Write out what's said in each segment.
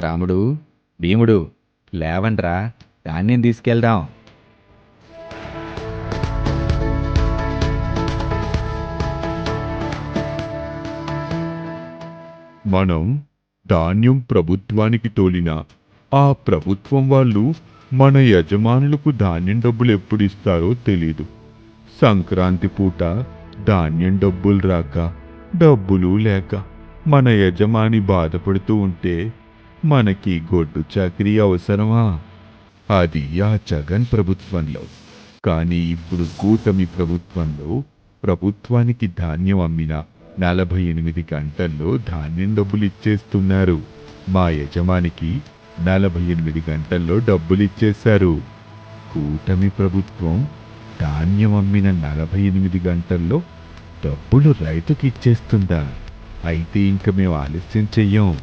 రాముడు భీముడు లేవండ్రా ధాన్యం తీసుకెళ్దాం. మనం ధాన్యం ప్రభుత్వానికి తోలిన ఆ ప్రభుత్వం వాళ్ళు మన యజమానులకు ధాన్యం డబ్బులు ఎప్పుడు ఇస్తారో తెలీదు. సంక్రాంతి పూట ధాన్యం డబ్బులు రాక డబ్బులు లేక మన యజమాని బాధపడుతూ ఉంటే మనకి గొడ్డు చాకరీ అవసరమా? అది ఆ జగన్ ప్రభుత్వంలో. కానీ ఇప్పుడు కూటమి ప్రభుత్వంలో ప్రభుత్వానికి ధాన్యం అమ్మిన నలభై ఎనిమిది గంటల్లో ధాన్యం డబ్బులు ఇచ్చేస్తున్నారు. మా యజమానికి నలభై ఎనిమిది గంటల్లో డబ్బులు ఇచ్చేశారు. కూటమి ప్రభుత్వం ధాన్యం అమ్మిన నలభై ఎనిమిది గంటల్లో డబ్బులు రైతుకి ఇచ్చేస్తుందా? అయితే ఇంక మేము ఆలస్యం చెయ్యం.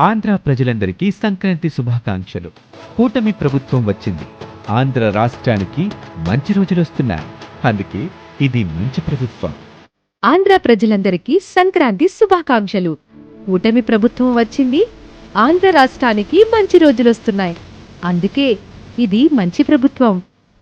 ఆంధ్ర ప్రజలందరికీ సంక్రాంతి శుభాకాంక్షలు. కూటమి ప్రభుత్వం వచ్చింది. ఆంధ్ర రాష్ట్రానికి మంచి రోజులు వస్తున్నాయి. అందుకే ఇది మంచి ప్రభుత్వం. ఆంధ్ర ప్రజలందరికీ సంక్రాంతి శుభాకాంక్షలు. కూటమి ప్రభుత్వం వచ్చింది. ఆంధ్ర రాష్ట్రానికి మంచి రోజులు వస్తున్నాయి. అందుకే ఇది మంచి ప్రభుత్వం.